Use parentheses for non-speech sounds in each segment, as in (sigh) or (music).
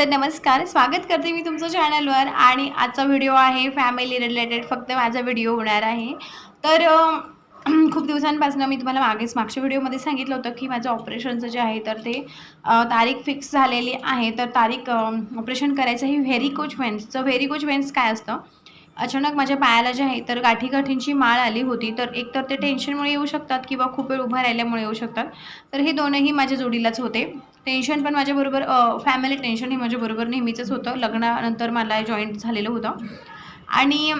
तर नमस्कार. स्वागत करते मी तुमचं चॅनलवर. आणि आजचा व्हिडिओ आहे फॅमिली रिलेटेड फक्त माझा व्हिडिओ होणार आहे. तर (clears throat) खूप दिवसांपासून मी तुम्हाला मागेच मागच्या व्हिडिओमध्ये सांगितलं होतं की माझं ऑपरेशनचं जे आहे तर ते तारीख फिक्स झालेली आहे. तर तारीख ऑपरेशन करायचं ही व्हेरिकोच व्हेन्सचं व्हेरिकोच व्हेन्स काय असतं? अचानक माझ्या पायाला जे आहे तर गाठी गाठींची माळ आली होती. तर एक तर ते टेन्शनमुळे येऊ शकतात किंवा खूप वेळ उभा राहिल्यामुळे येऊ शकतात. तर हे दोनही माझ्या जोडीलाच होते. टेन्शन पण माझ्याबरोबर फॅमिली टेन्शन हे माझ्याबरोबर नेहमीचंच होतं. लग्नानंतर मला जॉईंट झालेलं होतं. आणि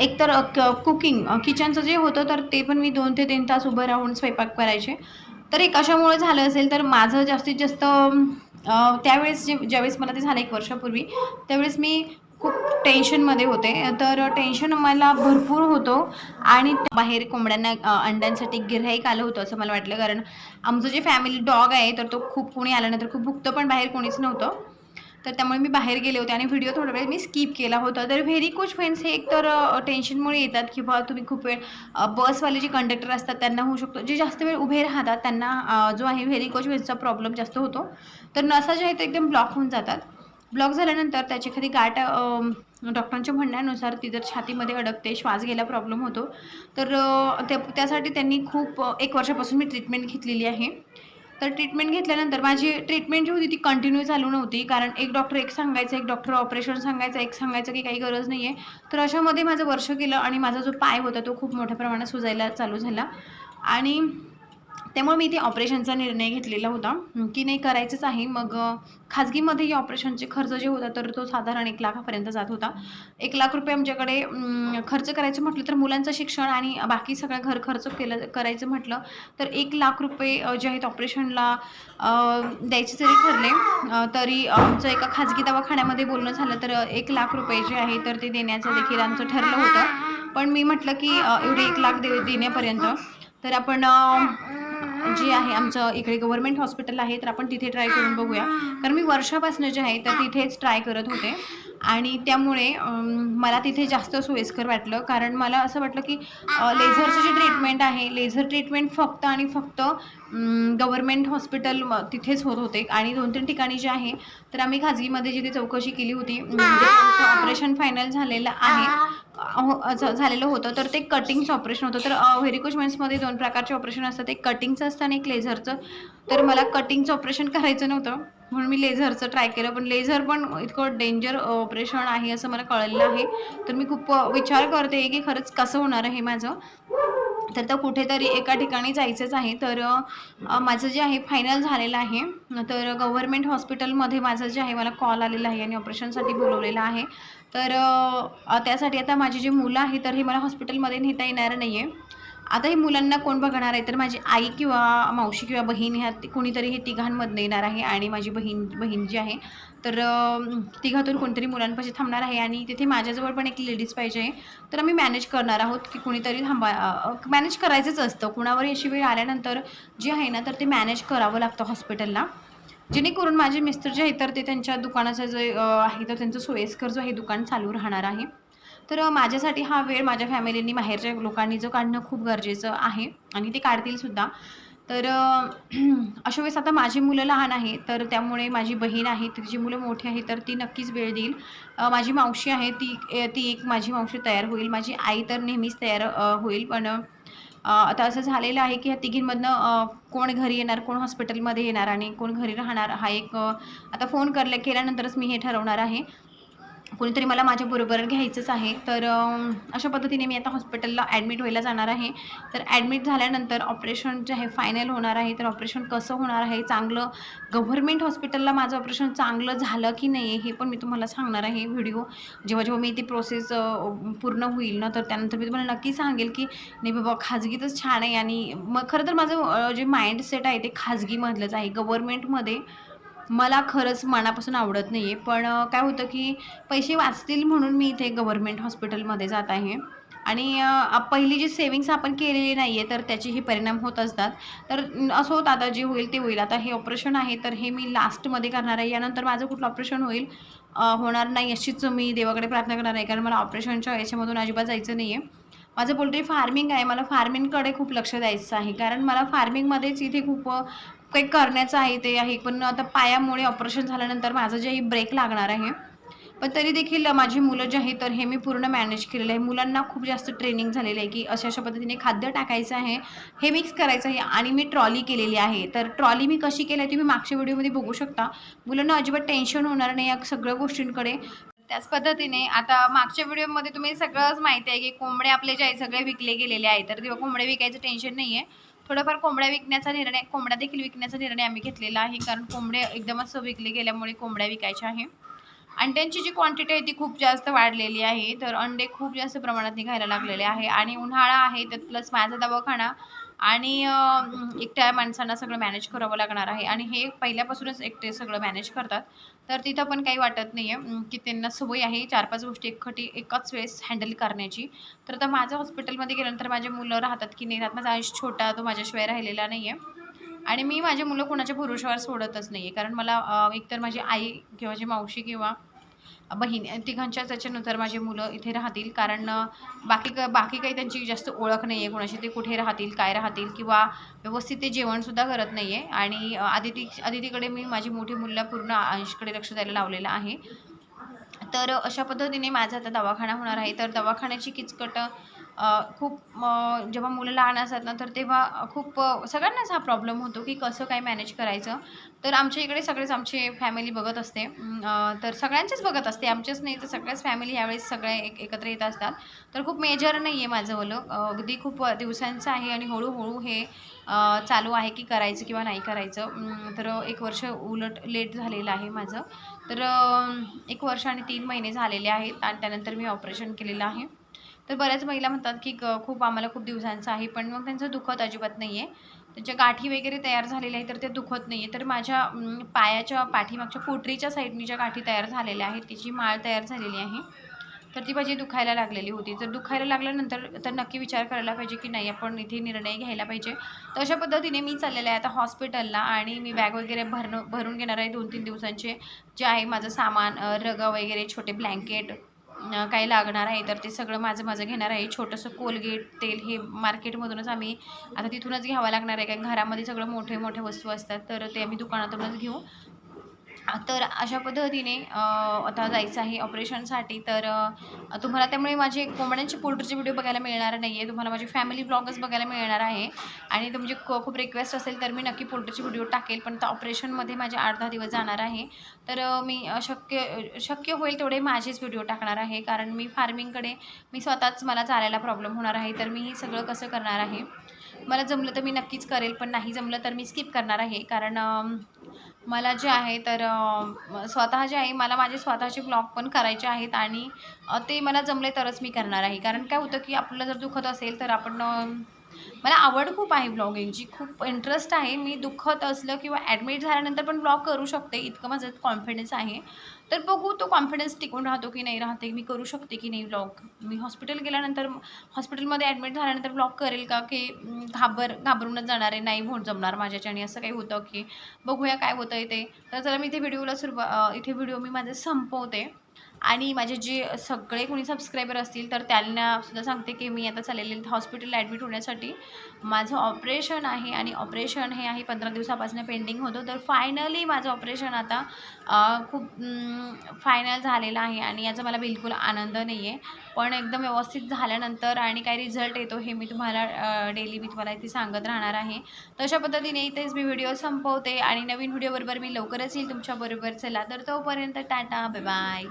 एकतर क कुकिंग किचनचं जे होतं तर ते पण मी दोन ते तीन तास उभं राहून स्वयंपाक करायचे. तर हे कशामुळे झालं असेल तर माझं जास्तीत जास्त त्यावेळेस जे ज्यावेळेस मला ते झालं एक वर्षापूर्वी त्यावेळेस मी खूप टेन्शनमध्ये होते. तर टेन्शन मला भरपूर होतो आणि बाहेर कोंबड्यांना अंड्यांसाठी गिऱ्हाईक आलं होतं असं मला वाटलं. कारण आमचं जे फॅमिली डॉग आहे तर तो खूप कोणी आल्यानंतर खूप भुकतं पण बाहेर कोणीच नव्हतं. तर त्यामुळे मी बाहेर गेले होते आणि व्हिडिओ थोडा वेळ मी स्किप केला होता. तर व्हेरी कोच फ्रेंड्स हे एकतर तर टेन्शनमुळे येतात किंवा तुम्ही खूप वेळ बसवाले जे कंडक्टर असतात त्यांना होऊ शकतो. जे जास्त वेळ उभे राहतात त्यांना जो आहे व्हेरी कोच फ्रेंड्सचा प्रॉब्लेम जास्त होतो. तर नसा जे आहे ते एकदम ब्लॉक होऊन जातात. ब्लॉक झाल्यानंतर त्याची एखादी गाठ डॉक्टरांच्या म्हणण्यानुसार ती जर छातीमध्ये अडकते श्वास घ्यायला प्रॉब्लेम होतो तर त्या त्यासाठी त्यांनी खूप एक वर्षापासून मी ट्रीटमेंट घेतलेली आहे. तर ट्रीटमेंट घेतल्यानंतर माझी ट्रीटमेंट जी होती ती कंटिन्यू चालू नव्हती कारण एक डॉक्टर एक सांगायचं एक डॉक्टर ऑपरेशन सांगायचं एक सांगायचं की काही गरज नाही आहे तर अशामध्ये माझं वर्ष केलं आणि माझा जो पाय होता तो खूप मोठ्या प्रमाणात सुजायला चालू झाला. आणि त्यामुळे मी ते ऑपरेशनचा निर्णय घेतलेला होता. की नाही करायचंच आहे. मग खाजगीमध्ये या ऑपरेशनचे खर्च जे होता तर तो साधारण एक लाखापर्यंत जात होता. एक लाख रुपये आमच्याकडे खर्च करायचं म्हटलं तर मुलांचं शिक्षण आणि बाकी सगळं घर खर्च केलं करायचं म्हटलं तर एक लाख रुपये जे आहेत ऑपरेशनला द्यायचे जरी ठरले तरी आमचं एका खाजगी दवाखान्यामध्ये बोलणं झालं तर एक लाख रुपये जे आहे तर ते देण्याचं देखील आमचं ठरलं होतं. पण मी म्हटलं की एवढे एक लाख दे देण्यापर्यंत. तर आपण जे आहे आमचं इकडे गव्हर्मेंट हॉस्पिटल आहे तर आपण तिथे ट्राय करून बघूया. कारण मी वर्षापासून जे आहे तर तिथेच ट्राय करत होते. आणि त्यामुळे मला तिथे जास्त सोयीस्कर वाटलं. कारण मला असं वाटलं की लेझरचं जे ट्रीटमेंट आहे लेझर ट्रीटमेंट फक्त आणि फक्त गव्हर्मेंट हॉस्पिटल तिथेच होत होते. आणि दोन तीन ठिकाणी जे आहे तर आम्ही खाजगीमध्ये जिथे चौकशी केली होती म्हणजे ऑपरेशन फायनल झालेलं आहे. झालेलं होतं. तर ते कटिंगचं ऑपरेशन होतं. तर व्हेरिकोजमेंट्समध्ये दोन प्रकारचे ऑपरेशन असतात. एक कटिंगचं असतं आणि एक लेझरचं तर मला कटिंगचं ऑपरेशन करायचं नव्हतं. म्हणून मी लेझरचं ट्राय केलं. पण लेझर पण इतकं डेंजर ऑपरेशन आहे असं मला कळलेलं आहे. तर मी खूप विचार करते की खरंच कसं होणार आहे माझं. तर तर कुठेतरी एका ठिकाणी जायचंच आहे. तर माझं जे आहे फायनल झालेलं आहे. तर गव्हर्मेंट हॉस्पिटलमध्ये माझं जे आहे मला कॉल आलेला आहे आणि ऑपरेशनसाठी बोलवलेलं आहे. तर त्यासाठी आता माझी जी मुलं आहे तर हे मला हॉस्पिटलमध्ये नेता येणार नाही आहे आता हे मुलांना कोण बघणार आहे? तर माझी आई किंवा मावशी किंवा बहीण ह्या कुणीतरी कोणीतरी हे तिघांमधनं येणार आहे आणि माझी बहीण बहीण जी आहे. तर तिघातून कोणतरी मुलांपाशी थांबणार आहे आणि तिथे माझ्याजवळ पण एक लेडीज पाहिजे तर आम्ही मॅनेज करणार आहोत की कोणीतरी थांबा मॅनेज करायचंच असतं. कुणावर अशी वेळ आल्यानंतर जे आहे ना तर ते मॅनेज करावं लागतं हॉस्पिटलला जेणेकरून माझे मिस्टर जे आहे तर ते त्यांच्या दुकानाचं जे आहे तर त्यांचं सोयीस्कर जो आहे दुकान चालू राहणार आहे. तर माझ्यासाठी हा वेळ माझ्या फॅमिलीनी बाहेरच्या लोकांनी जो काढणं खूप गरजेचं आहे आणि ते काढतील सुद्धा. तर (clears throat) अशा वेळेस आता माझी मुलं लहान आहे तर त्यामुळे माझी बहीण आहे तिची मुलं मोठी आहे तर ती नक्कीच वेळ देईल. माझी मावशी आहे ती ती एक माझी मावशी तयार होईल. माझी आई तर नेहमीच तयार होईल पण आता असं झालेलं आहे की ह्या तिघींमधनं कोण घरी येणार कोण हॉस्पिटलमध्ये येणार आणि कोण घरी राहणार हा एक आता फोन करल्या केल्यानंतरच मी हे ठरवणार आहे. कोणीतरी मला माझ्याबरोबर घ्यायचंच आहे. तर अशा पद्धतीने मी आता हॉस्पिटलला ॲडमिट व्हायला जाणार आहे. तर ॲडमिट झाल्यानंतर ऑपरेशन जे आहे फायनल होणार आहे. तर ऑपरेशन कसं होणार आहे? चांगलं गव्हर्मेंट हॉस्पिटलला माझं ऑपरेशन चांगलं झालं की नाही हे पण मी तुम्हाला सांगणार आहे. व्हिडिओ जेव्हा जेव्हा मी ती प्रोसेस पूर्ण होईल ना तर त्यानंतर मी तुम्हाला नक्की सांगेल की नाही बाबा खाजगीतच छान आहे. आणि मग खरं तर माझं जे माइंडसेट आहे ते खाजगीमधलंच आहे. गव्हर्मेंटमध्ये मला खरंच मनापासून आवडत नाही आहे पण काय होतं की पैसे वाचतील म्हणून मी इथे गव्हर्मेंट हॉस्पिटलमध्ये जात आहे. आणि पहिली जी सेविंग्स आपण केलेली नाही आहे तर त्याचेही परिणाम होत असतात. तर असं होतं आता जे होईल ते होईल. आता हे ऑपरेशन आहे तर हे मी लास्टमध्ये करणार आहे. यानंतर माझं कुठलं ऑपरेशन होईल होणार नाही अशीच मी देवाकडे प्रार्थना करणार आहे. कारण मला ऑपरेशनच्या याच्यामधून अजिबात जायचं नाही आहे माझं पोल्ट्री फार्मिंग आहे. मला फार्मिंगकडे खूप लक्ष द्यायचं आहे. कारण मला फार्मिंगमध्येच इथे खूप काही करण्याचं आहे ते आहे पण आता पायामुळे ऑपरेशन झाल्यानंतर माझं जे ब्रेक लागणार आहे. पण तरी देखील माझी मुलं जे आहे तर हे मी पूर्ण मॅनेज केलेलं आहे. मुलांना खूप जास्त ट्रेनिंग झालेलं आहे की अशा अशा पद्धतीने खाद्य टाकायचं आहे हे मिक्स करायचं आहे आणि मी ट्रॉली केलेली आहे. तर ट्रॉली मी कशी केली आहे तुम्ही मागच्या व्हिडिओमध्ये बघू शकता. मुलांना अजिबात टेन्शन होणार नाही या सगळ्या गोष्टींकडे. त्याच पद्धतीने आता मागच्या व्हिडिओमध्ये तुम्ही सगळंच माहिती आहे की कोंबडे आपले जे आहे सगळे विकले गेलेले आहे तर तेव्हा कोंबडे विकायचं टेन्शन नाही आहे थोडंफार कोंबड्या विकण्याचा निर्णय कोंबड्या देखील विकण्याचा निर्णय आम्ही घेतलेला आहे कारण कोंबडे एकदमच विकले गेल्यामुळे कोंबड्या विकायच्या आहे. अंड्यांची जी क्वांटिटी आहे ती खूप जास्त वाढलेली आहे तर अंडे खूप जास्त प्रमाणात निघायला लागलेले आहे. आणि उन्हाळा आहे तर प्लस माझा दवाखाना आणि एकट्या माणसांना सगळं मॅनेज करावं लागणार आहे. आणि हे पहिल्यापासूनच एकटे सगळं मॅनेज करतात. तर तिथं पण काही वाटत नाही आहे की त्यांना सवय आहे चार पाच गोष्टी एकखटी एकाच वेळेस हँडल करण्याची. तर आता माझं हॉस्पिटलमध्ये गेल्यानंतर माझे मुलं राहतात की नाही राहत माझा आयुष छोटा तो माझ्याशिवाय राहिलेला नाही आहे आणि मी माझे मुलं कोणाच्या पुरुषावर सोडतच नाही आहे कारण मला एकतर माझी आई किंवा माझी मावशी किंवा बहीण तिघांच्याच याच्यानंतर माझे मुलं इथे राहतील. कारण बाकी क बाकी काही त्यांची जास्त ओळख नाही आहे कोणाशी ते कुठे राहतील काय राहतील किंवा व्यवस्थित ते जेवणसुद्धा करत नाही आहे आणि आदिती आदितीकडे मी माझी मोठी मुलं पूर्ण अंशकडे लक्ष द्यायला लावलेलं आहे. तर अशा पद्धतीने माझा आता दवाखाना होणार आहे. तर दवाखान्याची किचकट खूप जेव्हा मुलं लहान असतात ना तर तेव्हा खूप सगळ्यांनाच हा प्रॉब्लेम होतो की कसं काय मॅनेज करायचं. तर आमच्या इकडे सगळेच आमचे फॅमिली बघत असते. तर सगळ्यांचेच बघत असते. आमचेच नाही तर सगळ्याच फॅमिली यावेळेस सगळे एक एकत्र येत असतात. तर खूप मेजर नाही आहे माझं ओलं. अगदी खूप दिवसांचं आहे आणि हळूहळू हे चालू आहे की करायचं किंवा नाही करायचं. तर एक वर्ष उलट लेट झालेलं आहे माझं. तर एक वर्ष आणि तीन महिने झालेले आहेत आणि त्यानंतर मी ऑपरेशन केलेलं आहे. तर बऱ्याच महिला म्हणतात की ग खूप आम्हाला खूप दिवसांचं आहे पण मग त्यांचं दुखत अजिबात नाही आहे त्यांच्या गाठी वगैरे तयार झालेल्या आहेत तर ते दुखत नाही आहे तर माझ्या पायाच्या पाठीमागच्या पोटरीच्या साईडनी ज्या गाठी तयार झालेल्या आहेत तिची माळ तयार झालेली आहे तर ती माझी दुखायला लागलेली होती. जर दुखायला लागल्यानंतर तर नक्की विचार करायला पाहिजे की नाही आपण इथे निर्णय घ्यायला पाहिजे. तर अशा पद्धतीने मी चाललेलं आहे आता हॉस्पिटलला आणि मी बॅग वगैरे भरणं भरून घेणार आहे दोन तीन दिवसांचे. जे आहे माझं सामान रगं वगैरे छोटे ब्लँकेट काही लागणार आहे तर ते सगळं माझं माझं घेणार आहे. छोटंसं कोलगेट तेल हे मार्केटमधूनच आम्ही आता तिथूनच घ्यावं लागणार आहे कारण घरामध्ये सगळं मोठे मोठे वस्तू असतात तर ते आम्ही दुकानातूनच घेऊ. तर अशा पद्धतीने आता जायचं आहे ऑपरेशनसाठी. तर तुम्हाला त्यामुळे माझे कोंबड्यांचे पोल्ट्रीचे व्हिडिओ बघायला मिळणार नाही आहे तुम्हाला माझी फॅमिली ब्लॉगच बघायला मिळणार आहे. आणि तुमची खूप रिक्वेस्ट असेल तर मी नक्की पोल्ट्रीचे व्हिडिओ टाकेल. पण आता ऑपरेशनमध्ये माझे आठ दहा दिवस जाणार आहे. तर मी शक्य शक्य होईल तेवढे माझेच व्हिडिओ टाकणार आहे. कारण मी फार्मिंगकडे मी स्वतःच मला चालायला प्रॉब्लेम होणार आहे. तर मी हे सगळं कसं करणार आहे? मला जमलं तर मी नक्कीच करेल. पण नाही जमलं तर मी स्किप करणार आहे. कारण मला जे आहे तर स्वतः जे आहे मला माझे स्वतःचे ब्लॉग पण करायचे आहेत आणि ते मला जमले तरच मी करणार आहे. कारण काय होतं की आपलं जर दुखत असेल तर आपण मला आवड खूप आहे ब्लॉगिंगची खूप इंटरेस्ट आहे. मी दुःखत असलं किंवा ॲडमिट झाल्यानंतर पण ब्लॉग करू शकते. इतकं माझं कॉन्फिडन्स आहे. तर बघू तो कॉन्फिडन्स टिकून राहतो की नाही राहते. मी करू शकते की नाही ब्लॉग मी हॉस्पिटल गेल्यानंतर हॉस्पिटलमध्ये ॲडमिट झाल्यानंतर ब्लॉग करेल का? की घाबर घाबरूनच जाणार आहे. नाही भोट जमणार माझ्याच्याने. असं काही होतं की बघूया काय होतं आहे ते. तर चला मी इथे व्हिडिओला सुरुवा इथे व्हिडिओ मी माझे संपवते. आणि माझे जे सगळे कोणी सबस्क्रायबर असतील तर त्यांना सुद्धा सांगते की मी आता चाललेले हॉस्पिटलला ॲडमिट होण्यासाठी. माझं ऑपरेशन आहे आणि ऑपरेशन हे आहे पंधरा दिवसापासून पेंडिंग होतं. तर फायनली माझं ऑपरेशन आता खूप फायनल झालेलं आहे आणि याचा मला बिलकुल आनंद नाही आहे पण एकदम व्यवस्थित झाल्यानंतर आणि काय रिझल्ट येतो हे मी तुम्हाला डेली मी तुम्हाला इथे सांगत राहणार आहे. तशा पद्धतीने इथेच मी व्हिडिओ संपवते आणि नवीन व्हिडिओबरोबर मी लवकरच येईल तुमच्याबरोबर चला तर तोपर्यंत टाटा बाय बाय